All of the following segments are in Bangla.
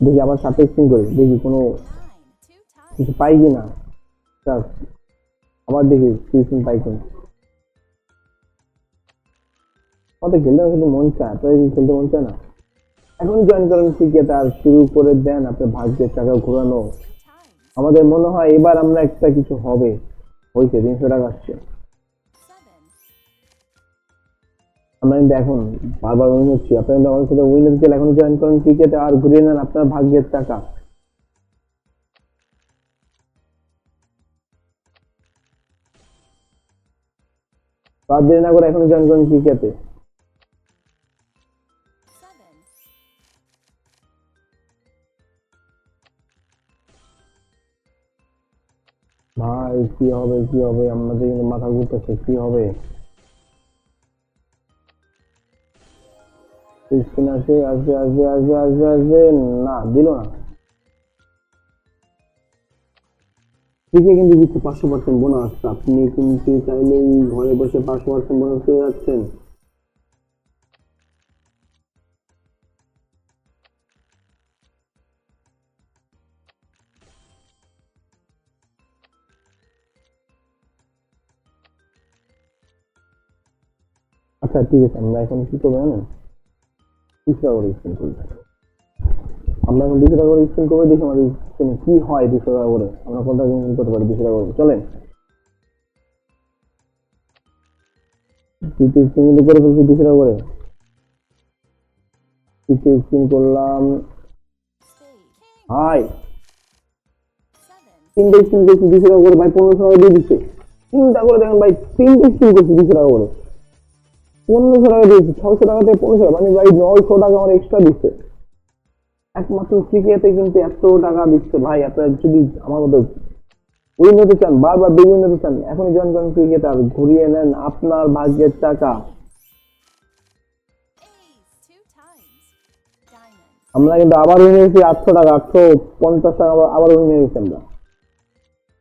দেখি আবার সাথে স্পিন করি। দেখি কোনো কিছু পাই কি না। আবার দেখি স্পিন পাই কিনা। কত খেলতে কিন্তু মন চায় তো খেলতে মন চায় না? এখন জয়েন করেন ক্রিকেট আর শুরু করে দেন আপনার ভাগ্যের টাকা ঘোরানো। আমাদের মনে হয় এবার আমরা একটা কিছু হবে। হয়েছে তিনশো টাকা আসছে। আমরা কিন্তু এখন বারবার উইন হচ্ছি আপনারা কিন্তু আমাদের সাথে উইন হচ্ছে এখন জয়েন করেন ক্রিকেটে আর ঘুরিয়ে নেন আপনার ভাগ্যের টাকা। বাদ দেরি না করে এখন জয়েন করেন ক্রিকেটে ভাই, কি হবে কি হবে? আমাদের কিন্তু মাথা ঘুরতেছে, কি হবে? স্পিন আসে আসবে আসবে আসবে আসবে আসবে। না, দিল না। ঠিকই কিন্তু দিচ্ছে পাঁচশো পার্সেন্ট বোনাস আপনি কিন্তু চাইলেই ঘরে বসে পাঁচশো পার্সেন্ট বোনাস পেয়ে যাচ্ছেন। আচ্ছা ঠিক আছে, আমরা এখন কি করব জানেন? টাকা করে। আমরা এখন দুশো টাকা করে দেখি আমাদের হয় দুশো টাকা করে আমরা ইনকাম করতে পারি দুশো টাকা করে চলেন কিন্তু করে ফেলছি দুশো টাকা করে স্পিন করলাম? হাই। তিনটে স্পিন করছি দুশো টাকা করে ভাই পনেরোশো টাকা দিয়ে দিচ্ছে। তিনটা করে দেখেন, ভাই, তিনটে স্পিন করছি দুশো টাকা করে পনেরোশো টাকা দিয়েছে, ছয়শো টাকা থেকে পনেরোশো মানে ভাই নয়শো টাকা আমার এক্সট্রা দিচ্ছে। একমাত্র ক্রিকেটে কিন্তু এত টাকা দিচ্ছে ভাই, আপনারা যদি আমার মতো উইন হতে চান, বারবার বেগুন হতে চান, এখনই জয়েন করেন ক্রিকেট আর ঘুরিয়ে নেন আপনার ভাগ্যের টাকা। আমরা কিন্তু আবার উইন হয়েছি আটশো টাকা, আটশো পঞ্চাশ টাকা আবার- উইন হয়েছি আমরা।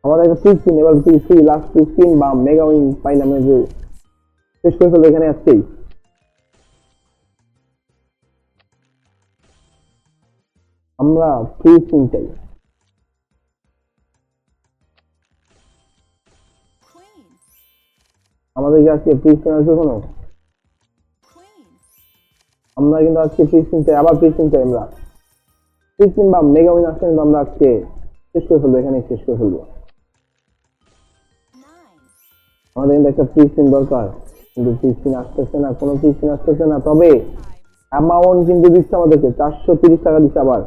আমাদের একটা ফিফটিন এবার ফ্রি লাস্ট ফিফটিন বা মেগা উইন পাইলাম যে শেষ করে ফেলব, এখানে আসছেই আমরা ফ্রি স্পিন চাই আমাদেরকে আজকে ফ্রি স্পিন আসবে কোনো আমরা কিন্তু আজকে ফ্রি স্পিন চাই আবার ফ্রি স্পিন চাই আমরা ফ্রি স্পিন বা মেগা উইন আসছে কিন্তু আমরা আজকে শেষ করে ফেলব এখানে শেষ করে ফেলব। আমাদের কিন্তু একটা ফ্রি স্পিন দরকার। কিন্তু আসতেছে না, কোনো ফ্রি আসতেছে না। তবে অ্যামাউন্ট কিন্তু দিচ্ছে আমাদেরকে চারশো তিরিশ টাকা দিচ্ছে আবার।